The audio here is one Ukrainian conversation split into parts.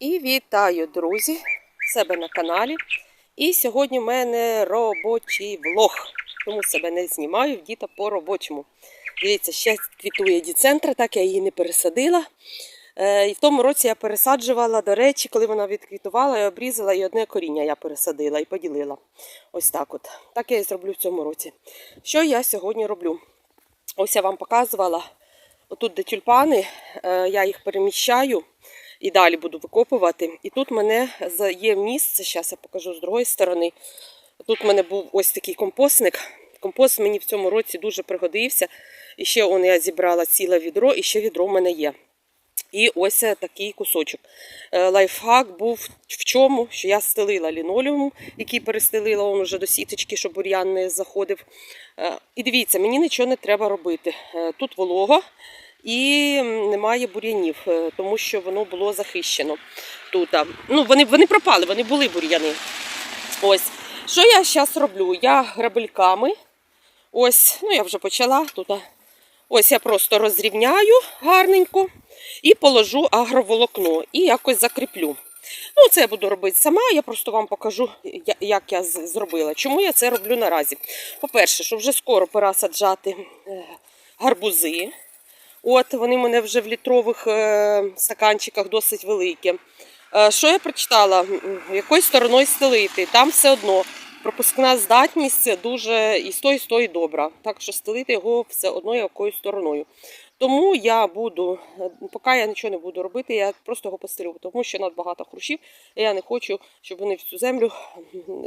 І вітаю, друзі, в себе на каналі. І сьогодні в мене робочий влог. Тому себе не знімаю, діта по робочому. Дивіться, ще квітує діцентра, так я її не пересадила. Е, І в тому році я пересаджувала, до речі, коли вона відквітувала, я обрізала і одне коріння я пересадила і поділила. Ось так от. Так я і зроблю в цьому році. Що я сьогодні роблю? Ось я вам показувала. Отут, де тюльпани, е, я їх переміщаю і далі буду викопувати. І тут мене є місце, зараз я покажу з другої сторони. Тут в мене був ось такий компостник. Компост мені в цьому році дуже пригодився. І ще он я зібрала ціле відро, і ще відро в мене є. І ось е, такий кусочок. Е, Лайфхак був в чому, що я стелила лінолеум, який перестелила он уже до сіточки, щоб бур'ян не заходив. Е, І дивіться, мені нічого не треба робити. Тут волого і немає бур'янів, е, тому що воно було захищено тут. Ну, вони, вони пропали, вони були бур'яни. Ось. Що я зараз роблю? Я грабельками. Ось, ну я вже почала тут. Ось я просто розрівняю гарненько і положу агроволокно і якось закріплю. Ну, це я буду робити сама, я просто вам покажу, як я зробила. Чому я це роблю наразі? По-перше, що вже скоро пора саджати е, гарбузи. От вони в мене вже в літрових е, стаканчиках досить великі. Е, Що я прочитала? Якою стороною стелити? Там все одно пропускна здатність дуже і з тої, і з тої добра. Так що стелити його все одно якою стороною. Тому я буду, е, поки я нічого не буду робити, я просто його постелю, тому що надбагато хрущів, і я не хочу, щоб вони в цю землю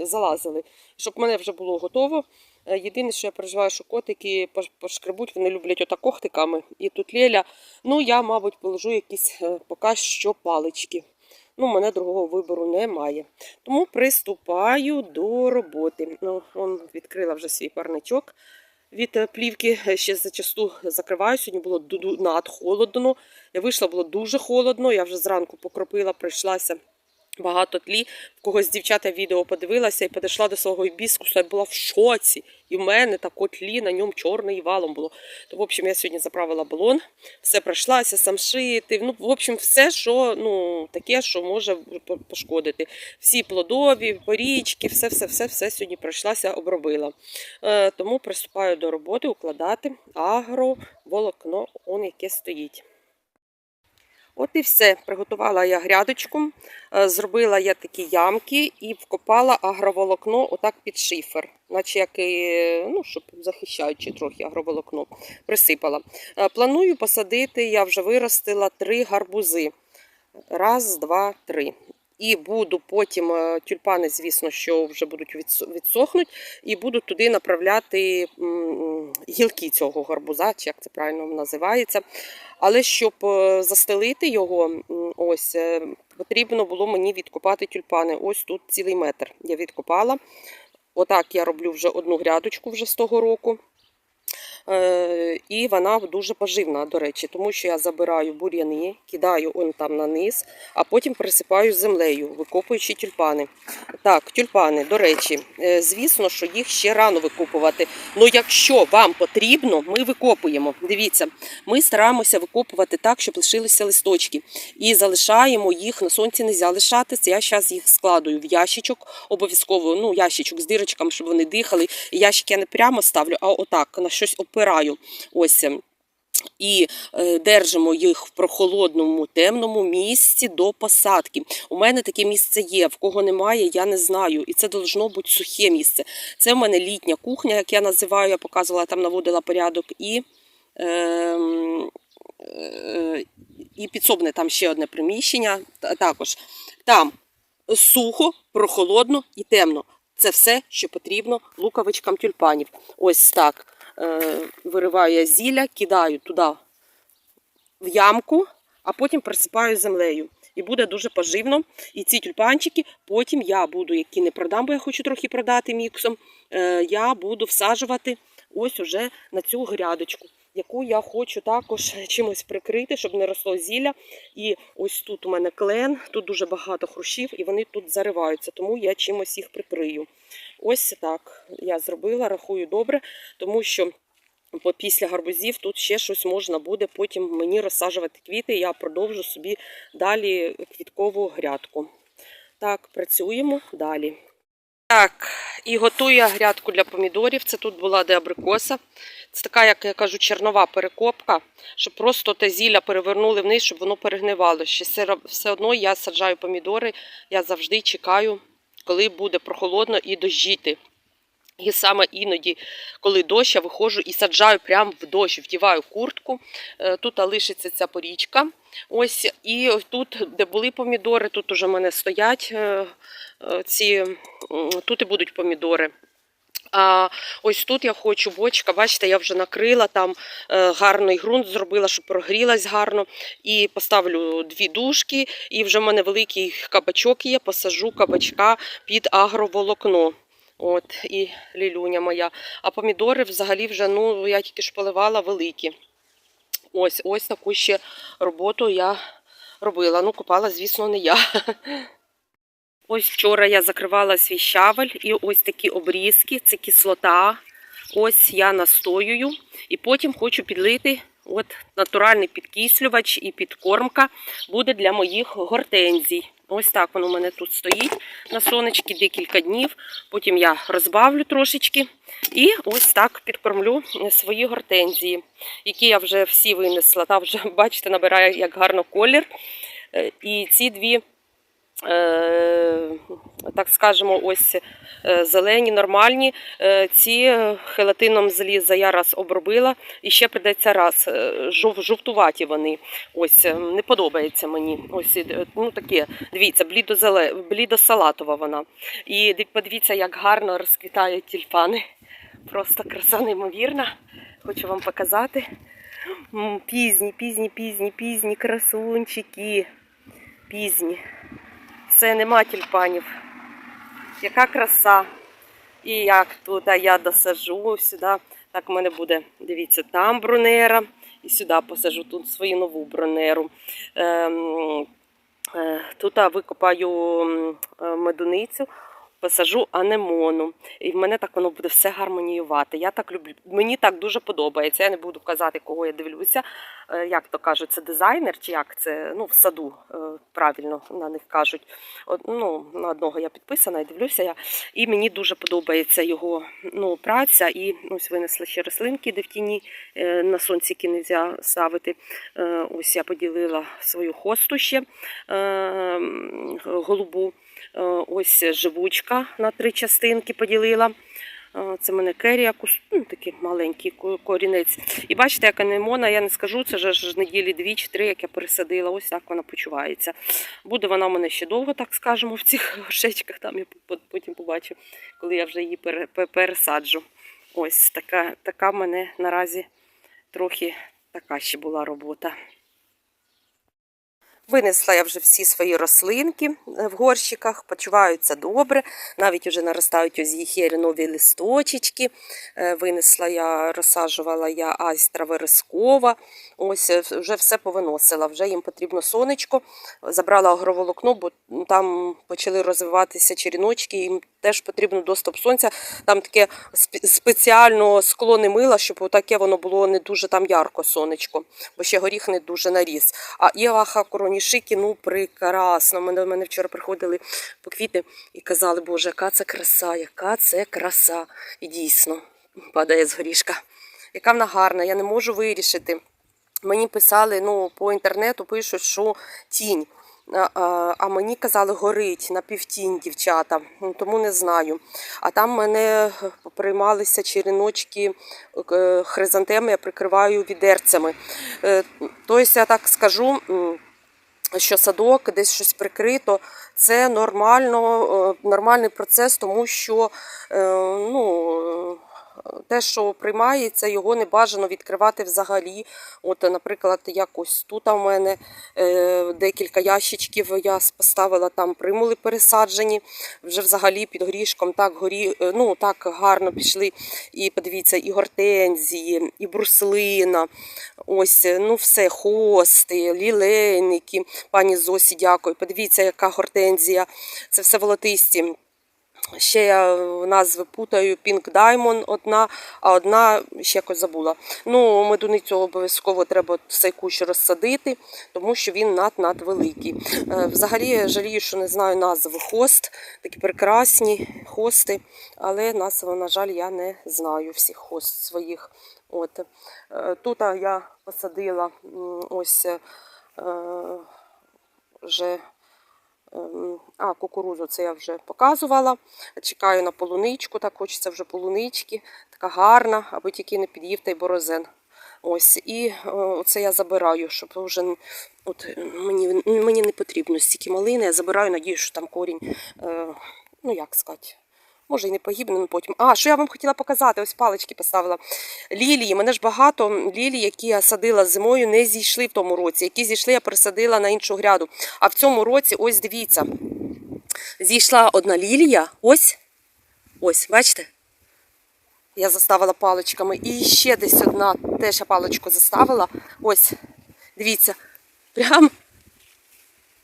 залазили. Щоб мене вже було готово. Е, Єдине, що я переживаю, що котики пошкребуть, вони люблять отак когтиками. І тут Леля, ну я, мабуть, положу якісь е, поки що палички. Ну, мене другого вибору немає. Тому приступаю до роботи. Ну, он відкрила вже свій парничок від е, плівки. Е, Ще зачасту закриваю. Сьогодні було надхолодно. Я вийшла, було дуже холодно. Я вже зранку покропила, прийшлася. Багато тлі, в когось дівчата відео подивилася і підійшла до свого гібіскуса і була в шоці. І в мене тако тлі на ньому чорний валом було. То, в общем, я сьогодні заправила балон, все пройшлася, самшити. Ну, в общем, все, що ну, таке, що може пошкодити. Всі плодові, порічки, все, все, все, все сьогодні пройшлася, обробила. Е, тому приступаю до роботи укладати агроволокно, он яке стоїть. От і все. Приготувала я грядочку, е, зробила я такі ямки і вкопала агроволокно отак під шифер, наче як і, ну, щоб захищаючи трохи агроволокно, присипала. Е, Планую посадити, я вже виростила три гарбузи. Раз, два, три. І буду потім е, тюльпани, звісно, що вже будуть відсо- відсохнуть, і буду туди направляти гілки цього гарбуза, чи як це правильно називається. Але щоб е, застелити його, ось е, потрібно було мені відкопати тюльпани. Ось тут цілий метр я відкопала. Отак я роблю вже одну грядочку вже з того року. Е, І вона дуже поживна, до речі, тому що я забираю бур'яни, кидаю он там на низ, а потім присипаю землею, викопуючи тюльпани. Так, тюльпани, до речі, е, звісно, що їх ще рано викопувати. Ну, якщо вам потрібно, ми викопуємо. Дивіться, ми стараємося викопувати так, щоб лишилися листочки. І залишаємо їх на сонці не можна лишати. Це я зараз їх складую в ящичок, обов'язково ну, ящичок з дирочками, щоб вони дихали. Ящик я не прямо ставлю, а отак на щось опираю. Ось. ем, І е, держимо їх в прохолодному темному місці до посадки. У мене таке місце є. В кого немає, я не знаю. І це должно бути сухе місце. Це в мене літня кухня, як я називаю. Я показувала, там наводила порядок. І, ем, е, і підсобне там ще одне приміщення. Також там сухо, прохолодно і темно. Це все, що потрібно луковичкам тюльпанів. Ось так. Е, вириваю я зілля, кидаю туди в ямку, а потім присипаю землею. І буде дуже поживно. І ці тюльпанчики потім я буду, які не продам, бо я хочу трохи продати міксом, е, я буду всаджувати ось уже на цю грядочку, яку я хочу також чимось прикрити, щоб не росло зілля. І ось тут у мене клен, тут дуже багато хрущів, і вони тут зариваються, тому я чимось їх прикрию. Ось так я зробила, рахую добре, тому що після гарбузів тут ще щось можна буде потім мені розсаджувати квіти. Я продовжу собі далі квіткову грядку. Так, працюємо далі. Так, і готую я грядку для помідорів. Це тут була де абрикоса. Це така, як я кажу, чернова перекопка, щоб просто те зілля перевернули вниз, щоб воно перегнивало. Ще все одно я саджаю помідори, я завжди чекаю, коли буде прохолодно і дощити. І саме іноді, коли дощ, я виходжу і саджаю прямо в дощ, вдіваю куртку. Е, Тут лишиться ця порічка. Ось, і тут, де були помідори, тут уже в мене стоять е, е, ці, тут і будуть помідори. А ось тут я хочу бочка, бачите, я вже накрила там е, гарний ґрунт, зробила, щоб прогрілась гарно. І поставлю дві дужки, і вже в мене великий кабачок є, посажу кабачка під агроволокно. От, і лілюня моя. А помідори взагалі вже, ну, я тільки ж поливала великі. Ось, ось таку ще роботу я робила. Ну, купала, звісно, не я. Ось вчора я закривала свій щавель і ось такі обрізки, це кислота. Ось я настоюю. І потім хочу підлити от натуральний підкислювач і підкормка буде для моїх гортензій. Ось так воно у мене тут стоїть на сонечки декілька днів. Потім я розбавлю трошечки і ось так підкормлю свої гортензії, які я вже всі винесла. Та вже, бачите, набирає як гарно колір. Е, І ці дві так скажемо, ось е, зелені, нормальні. Е, Ці е, хелатином заліза я раз обробила і ще придеться раз. Е, Жов, жовтуваті вони. Ось е, не подобається мені. Ось е, ну таке. Дивіться, блідосалатова вона. І подивіться, як гарно розквітають тюльпани. Просто краса неймовірна. Хочу вам показати. Пізні, пізні, пізні, пізні красунчики. Пізні. Все, нема тюльпанів. Яка краса. І як тут я досажу сюди. Так в мене буде, дивіться, там брунера. І сюди посажу тут свою нову брунеру. Ем, е, тут викопаю е, медуницю, посажу анемону. І в мене так воно буде все гармоніювати. Я так люблю. Мені так дуже подобається. Я не буду казати, кого я дивлюся. Е, Як то кажуть, це дизайнер, чи як це ну, в саду е, правильно на них кажуть. Ну, на одного я підписана і дивлюся я. І мені дуже подобається його ну, праця. І ось винесла ще рослинки, де в тіні е, на сонці можна ставити. Ось я поділила свою хосту ще голубу. Е, Ось живучка на три частинки поділила. Е, Це мене керія, ну, такий маленький корінець. І бачите, яка анемона, я не скажу, це ж неділі дві чи три, як я пересадила. Ось так вона почувається. Буде вона в мене ще довго, так скажемо, в цих горшечках. Там я потім побачу, коли я вже її пересаджу. Ось така, така в мене наразі трохи така ще була робота. Винесла я вже всі свої рослинки е, в горщиках, почуваються добре. Навіть вже наростають ось їх нові листочечки. Е, Винесла я, розсаджувала я айстра верескова. Ось е, вже все повиносила. Вже їм потрібно сонечко. Забрала агроволокно, бо там почали розвиватися черіночки, їм теж потрібно доступ сонця. Там таке спеціально скло не мила, щоб таке воно було не дуже там ярко сонечко, бо ще горіх не дуже наріс. А Іваха коронішики, ну прекрасно. Мене, мене вчора приходили по квіти і казали, боже, яка це краса, яка це краса. І дійсно падає з горішка. Яка вона гарна, я не можу вирішити. Мені писали, ну, по інтернету пишуть, що тінь. А, мені казали, горить на півтінь дівчата, ну, тому не знаю. А там мене приймалися черіночки е, хризантеми, я прикриваю відерцями. Тобто, я так скажу, що садок десь щось прикрито, це нормально, е, нормальний процес, тому що е, ну, те, що приймається, його не бажано відкривати взагалі. От, наприклад, якось тут у мене е, декілька ящичків я поставила там примули пересаджені. Вже взагалі під горішком так горі, е, ну, так гарно пішли. І подивіться, і гортензії, і бруслина. Ось, е, ну все, хости, лілейники. Пані Зосі, дякую. Подивіться, яка гортензія. Це все волотисті. Ще я назви путаю Pink Diamond одна, а одна ще якось забула. Ну, медуницю обов'язково треба цей кущ розсадити, тому що він над-над великий. Е, Взагалі я жалію, що не знаю назви хост, такі прекрасні хости, але назви, на жаль, я не знаю всіх хост своїх. От. Е, Тут я посадила ось е, вже А, кукурузу це я вже показувала. Чекаю на полуничку, так хочеться вже полунички. Така гарна, аби тільки не під'їв та й борозен. Ось, і це оце я забираю, щоб вже от, е, мені, мені не потрібно стільки малини. Я забираю, надію, що там корінь, е, ну як сказати, може і не погибне, але потім. А, що я вам хотіла показати, ось палички поставила. Лілії, мене ж багато лілій, які я садила зимою, не зійшли в тому році. Які зійшли, я пересадила на іншу гряду. А в цьому році, ось дивіться, зійшла одна лілія, ось, ось, бачите? Я заставила паличками. І ще десь одна, теж я паличку заставила. Ось, дивіться, прям,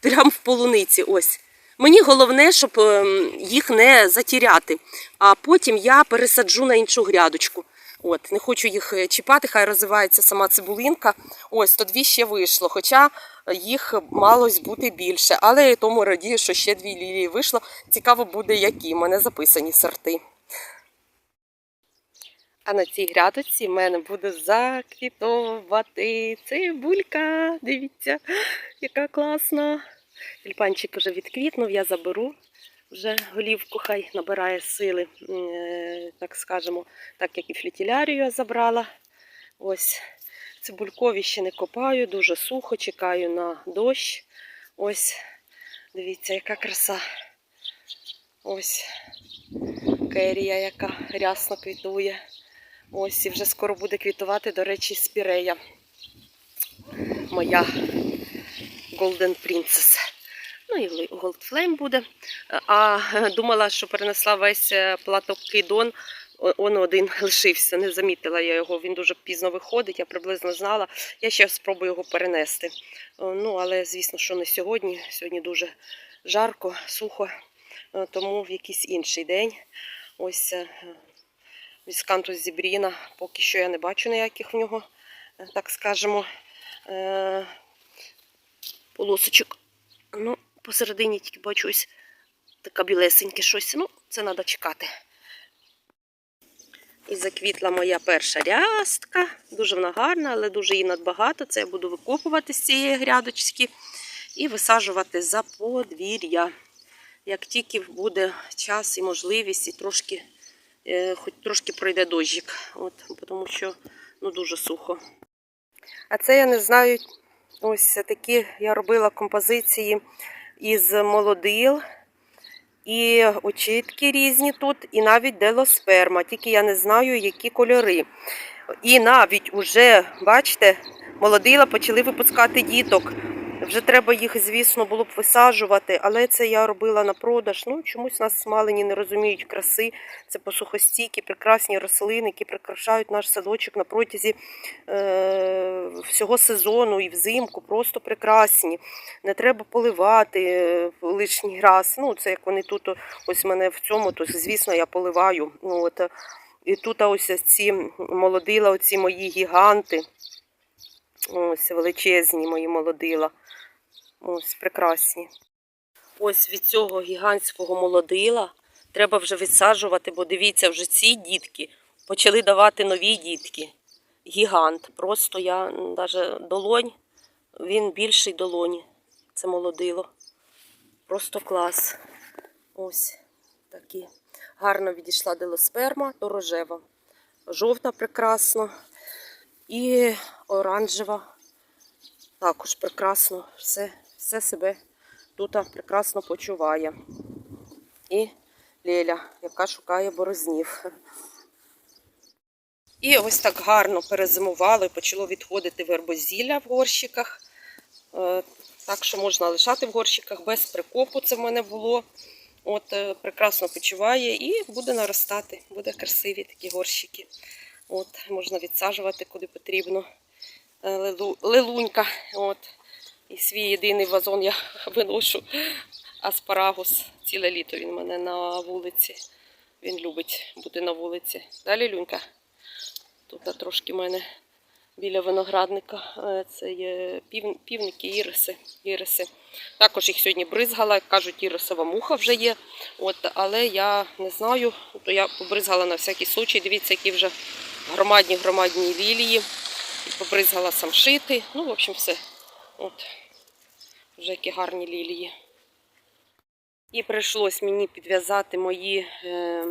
прям в полуниці. Ось. Мені головне, щоб ем, їх не затіряти. А потім я пересаджу на іншу грядочку. От, не хочу їх е, чіпати, хай розвивається сама цибулинка. Ось, то дві ще вийшло. Хоча їх малось бути більше. Але я тому радію, що ще дві лілії вийшло. Цікаво буде, які. У мене записані сорти. А на цій грядочці в мене буде заквітовувати цибулька. Дивіться, яка класна. Тюльпанчик вже відквітнув, я заберу вже голівку, хай набирає сили, е, так скажемо, так як і флітілярію я забрала. Ось цибулькові ще не копаю, дуже сухо, чекаю на дощ. Ось, дивіться, яка краса. Ось керія, яка рясно квітує. Ось і вже скоро буде квітувати, до речі, спірея. Моя Golden Princess. Ну і Gold Flame буде. А е, думала, що перенесла весь е, платок Кейдон. Он один лишився, не замітила я його. Він дуже пізно виходить, я приблизно знала. Я ще спробую його перенести. Ну, але звісно, що не сьогодні. Сьогодні дуже жарко, сухо, Е, тому в якийсь інший день. Ось е, Віскантус Зібріна, поки що я не бачу ніяких в нього, е, так скажемо, е, полосочок. Ну, посередині тільки бачу ось така білесеньке щось. Ну, це треба чекати. І заквітла моя перша рястка. Дуже вона гарна, але дуже її надбагато. Це я буду викопувати з цієї грядочки і висаджувати за подвір'я. Як тільки буде час і можливість, і трошки, е, хоч трошки пройде дощик. От, тому що ну, дуже сухо. А це я не знаю. Ось такі я робила композиції із молодил. І очітки різні тут, і навіть делосперма. Тільки я не знаю, які кольори. І навіть уже, бачите, молодила почали випускати діток. Вже треба їх, звісно, було б висаджувати, але це я робила на продаж. Ну, чомусь нас смалені не розуміють краси. Це посухостійкі, прекрасні рослини, які прикрашають наш садочок на протязі е- всього сезону і взимку. Просто прекрасні. Не треба поливати е, лишній раз. Ну, це як вони тут, ось мене в цьому, то звісно, я поливаю. Ну, от, і тут ось ці молодила, оці мої гіганти. Ось величезні мої молодила. Ось прекрасні. Ось від цього гігантського молодила треба вже відсаджувати, бо дивіться, вже ці дітки почали давати нові дітки. Гігант. Просто я навіть долонь, він більший долоні. Це молодило. Просто клас. Ось такі. Гарно відійшла делосперма, то рожева. Жовта прекрасно. І оранжева також прекрасно все, все себе тут прекрасно почуває. І Леля, яка шукає борознів. І ось так гарно перезимувало і почало відходити вербозілля в горщиках. Е, Так що можна лишати в горщиках без прикопу. Це в мене було. От е, прекрасно почуває і буде наростати. Буде красиві такі горщики. От, можна відсаджувати куди потрібно. Е, лилу- Лилунька. От. І свій єдиний вазон я виношу аспарагус. Ціле літо він у мене на вулиці. Він любить бути на вулиці. Далі Люнька. Тут трошки в мене біля виноградника. е, Це є пів, півники, іриси. іриси. Також їх сьогодні бризгала. як Кажуть, ірисова муха вже є. От, але я не знаю, то я побризгала на всякий случай. Дивіться, які вже громадні громадні лілії. І побризгала самшити. Ну, в общем, все. От. Вже які гарні лілії. І прийшлось мені підв'язати мої е,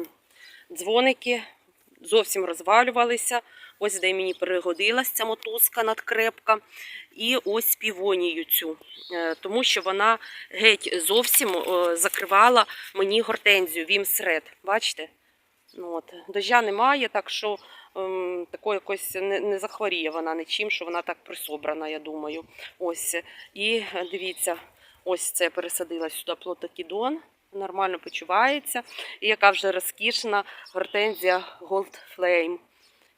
дзвоники. Зовсім розвалювалися. Ось де мені перегодилась ця мотузка надкрепка. І ось півонію цю, Е, тому що вона геть зовсім е, закривала мені гортензію, вімсред. Бачите? Ну, от. Дождя немає, так що ем, такої якось не, не захворіє вона нічим, що вона так присобрана, я думаю. Ось. І е, дивіться, ось це пересадила сюди плотокідон. Нормально почувається. І яка вже розкішна гортензія Gold Flame.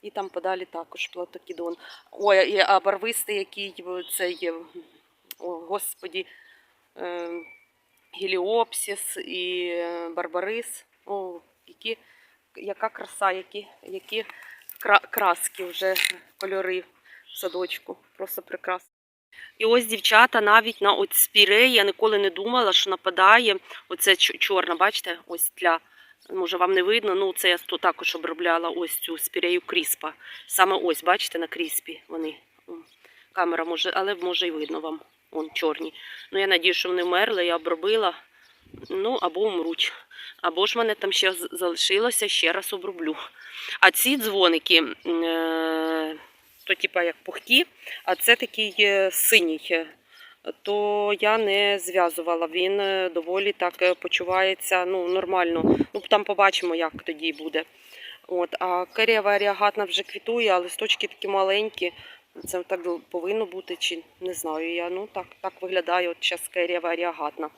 І там подалі також платокідон. Ой, а барвистий, який е, цей, е, о, господі, е, геліопсис і барбарис. О, які, яка краса, які, які краски вже кольори в садочку. Просто прекрасно. І ось дівчата навіть на от спіреї, я ніколи не думала, що нападає оце чо- чорна, бачите, ось тля. Може, вам не видно, ну це я тут також обробляла ось цю спірею кріспа. Саме ось, бачите, на кріспі вони. Камера може, але може і видно вам. Вон чорні. Ну я надію, що вони вмерли, я обробила. Ну, або умруть. Або ж мене там ще залишилося, ще раз оброблю. А ці дзвоники, е, то типа як пухкі, а це такий е, синій. То я не зв'язувала. Він е, доволі так почувається ну, нормально. Ну, там побачимо, як тоді буде. От, а керія варіагатна вже квітує, а листочки такі маленькі. Це так повинно бути, чи не знаю я. Ну так, так виглядає от зараз керія варіагатна.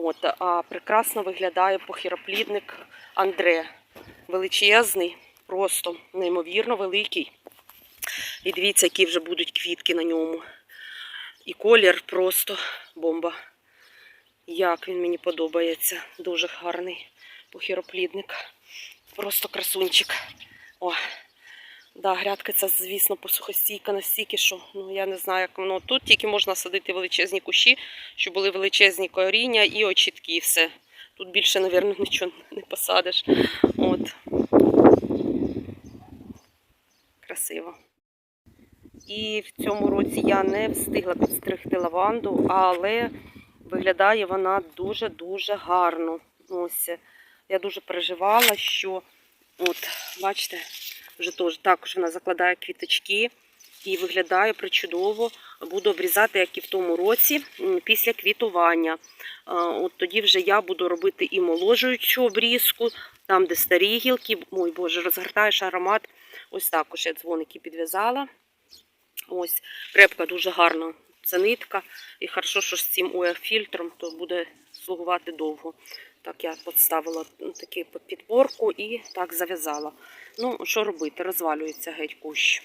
От, а прекрасно виглядає похіроплідник Андре. Величезний, просто неймовірно великий. І дивіться, які вже будуть квітки на ньому. І колір просто бомба. Як він мені подобається. Дуже гарний похіроплідник. Просто красунчик. О, да, грядка ця, звісно, посухостійка настільки, що ну, я не знаю, як воно. Тут тільки можна садити величезні кущі, щоб були величезні коріння і очітки, і все. Тут більше, мабуть, нічого не посадиш. От. Красиво. І в цьому році я не встигла підстригти лаванду, але виглядає вона дуже-дуже гарно. Ось я дуже переживала, що от, бачите, вже теж також вона закладає квіточки і виглядає причудово. Буду обрізати, як і в тому році, після квітування. От тоді вже я буду робити і моложуючу обрізку, там, де старі гілки. Ой Боже, розгортаєш аромат. Ось також я дзвоники підв'язала. Ось, крепка дуже гарна ця нитка. І хорошо, що з цим УФ-фільтром, то буде слугувати довго. Так, я підставила таку підборку і так зав'язала. Ну, що робити? Розвалюється геть кущ.